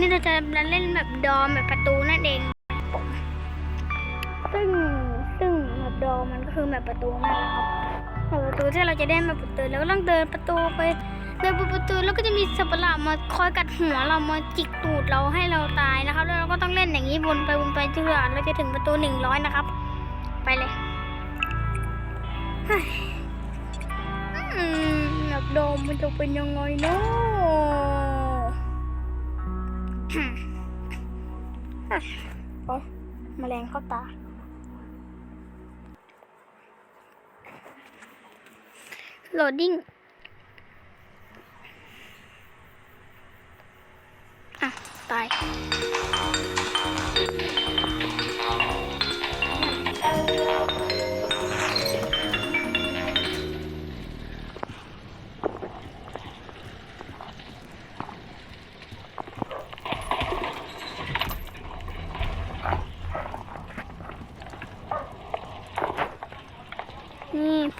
นี่เราจะเล่นแบบดอมแบบประตูนั่นเองซึ่งซึ่งแบบดอมมันก็คือแบบประตูนั่นแหละครับแบบประตูที่เราจะได้มาประตูแล้วต้องเดินประตูไปเดินไปประตูแล้วก็จะมีสัตว์ประหลาดมาคอยกัดหัวเรามาจิกตูดเราให้เราตายนะครับ แล้วเราก็ต้องเล่นอย่างนี้วนไปวนไปจนกว่าเราจะถึงประตูหนึ่งร้อยนะครับ ไปเลยแบบโดมมันจะเป็นยังไงเนาะ โอ๊ยแมลงเข้าตา โหลดดิ้ง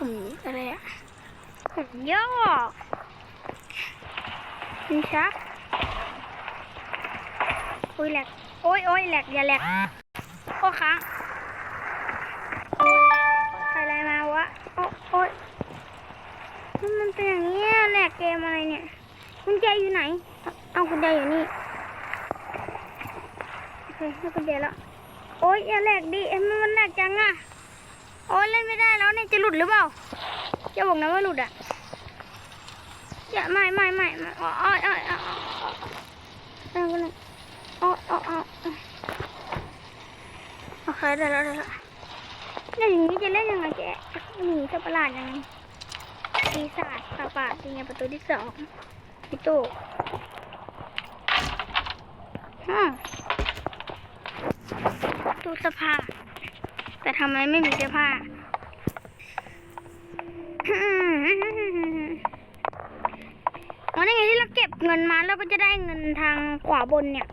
นี่ปุ่มอะไรอะปุ่มย่อนี่ชักโอ้ยแหลกโอ้ยโอ้ยแหลกอย่าแหลกโอ้ค้างอะไรมาวะโอ้โอ้ยมันเป็นอย่างนี้แหลกเกมอะไรเนี่ยกุญแจอยู่ไหน เอากุญแจอยู่นี่โอเคให้กุญแจแล้วโอ้ยอย่าแหลกดิมมันแหลกจังอะ โอ้ยเล่นไม่ได้แล้วเนี่ยจะหลุดหรือเปล่าจะบอกนะว่าหลุดอะอย่าไม่ไม่ไม่โอ้ยโอ้ยอ้ยโอ้ยโอ้ยอ้ยอ้ยโอเคได้แล้วได้แล้วนี่ยอย่างนี้จะเล่นยังไงแกหนีสัตว์ประหลาดยังไงปีศาจปาปาจริงไงประตูที่สองพี่ตูฮะตู้สภา แต่ทำไมไม่มีเสื้อผ้าอ๋อนี่ไงที่เราเก็บเงินมาเราก็จะได้เงินทางขวาบนเนี่ย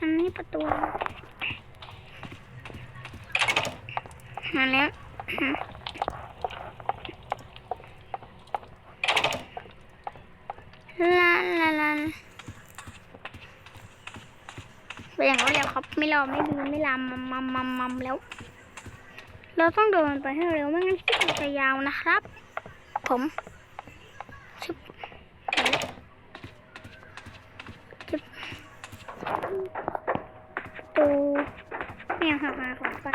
อันนี้ประตู มาแล้วลาลาลา ไปอย่างรวดเร็วครับ ไม่รอไม่ดูไม่ลามมัมมัมมัมมัมแล้ว เราต้องเดินไปให้เร็วไม่งั้นมันจะยาวนะครับ ผมชึบชึบตูเนี่ยหาหาของไป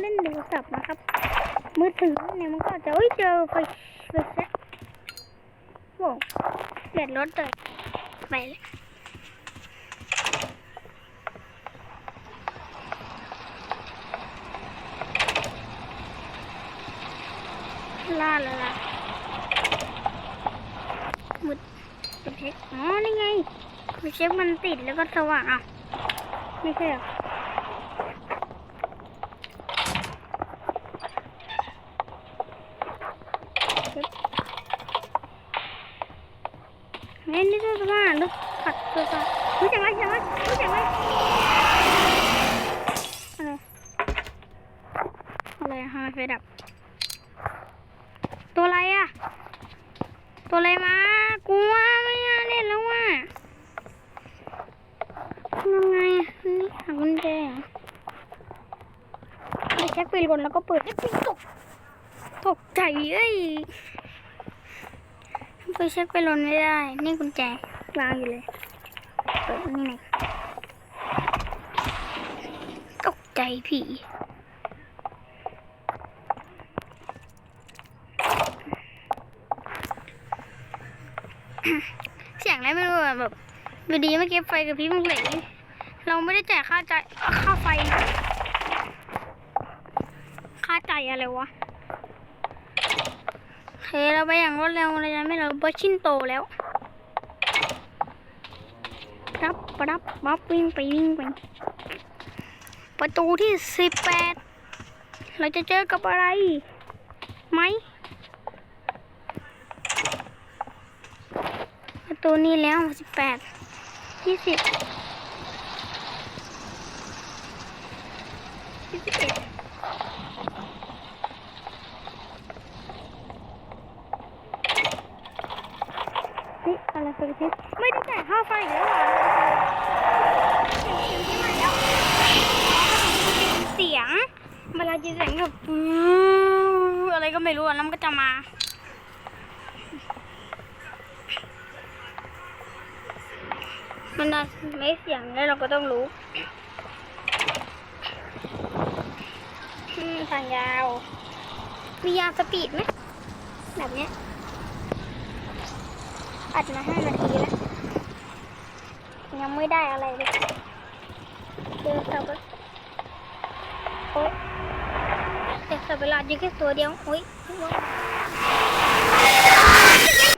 เล่นดูสับนะครับ มือถือเนี่ยมันก็จะเอ้ยเจอไฟไฟแซ็กโว้ เด็ดรถเลยไปเลยลาลาลามุดไปเช็คอ๋อ นี่ไงไปเช็คมันติดแล้วก็สว่างอะ ไม่ใช่หรอเช็ค เฮ้ยนี่ตัวสว่างดูผัดตัวสว่างรู้จักไหมรู้ จักไหมรู้จักไหมอะไรอะไรทำไมไฟดับ ตัวอะไรอะตัวอะไรมากลัวไม่อยากเล่นแล้วว่ะยังไงอะนี่หากุญแจเหรอไปเช็คปีนก่อนแล้วก็เปิดไอ้ปีนตกตกใจเอ้ย ไปเช็คไปลนไม่ได้ นี่กุญแจวางอยู่เลย เปิดนี่ไงตกใจผีเสียงอะไรไม่รู้แบบอยู่ดีเมื่อกี้ไฟกับพริบมันเหลยเราไม่ได้จ่ายค่าใจค่าไฟนะค่าใจายอะไรวะ เราไปอย่างรวดเร็วเลยนะไม่เราเบอชินโตแล้วรับรับบับวิ่งไปวิ่งไป ประตูที่สิบแปดเราจะเจอกับอะไรไหมประตูนี้แล้วสิบแปดยี่สิบยี่สิบเอ็ด ไฟกระพริบไม่ได้จ่ายค่าไฟอีกแล้วเหรอเสียงเวลาจะเสียงแบบอืออะไรก็ไม่รู้แล้วมันก็จะมามันไม่เสียงแล้วเราก็ต้องรู้ทางยาว มียางสปีดไหมแบบเนี้ย อัดมาห้านาทีแล้ว ยังไม่ได้อะไรเลยเจอสับปะโอ๊ยแต่สับเวลาอยู่แค่ตัวเดียวโอ๊ย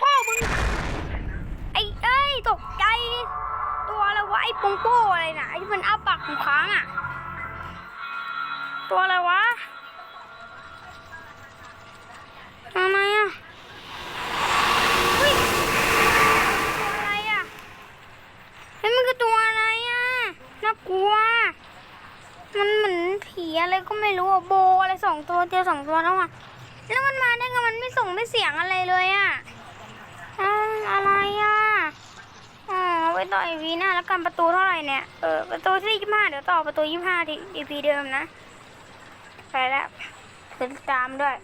พ่อมึงไอ้เอ้ยตกใจ ตัวอะไรวะไอ้ปงโป้อะไรนะไอ้ที่มันอ้าปากของค้างอะ ตัวอะไรวะอะไรอะเฮ้ยตัวอะไรอะเฮ้ยมันคือตัวอะไรอะน่ากลัว มันเหมือนผีอะไรก็ไม่รู้อะโบอะไรสองตัวเจอสองตัวแล้วอะแล้วมันมาได้ไงมันไม่ส่งไม่เสียงอะไรเลยอะอะไรอะอ๋อไว้ต่ออีพีหน้าแล้วกันประตูเท่าไหร่เนี่ยเออประตูที่ยี่ห้าเดี๋ยวต่อประตูยี่ห้าที่อีพีเดิมนะไปแล้วติดตามด้วย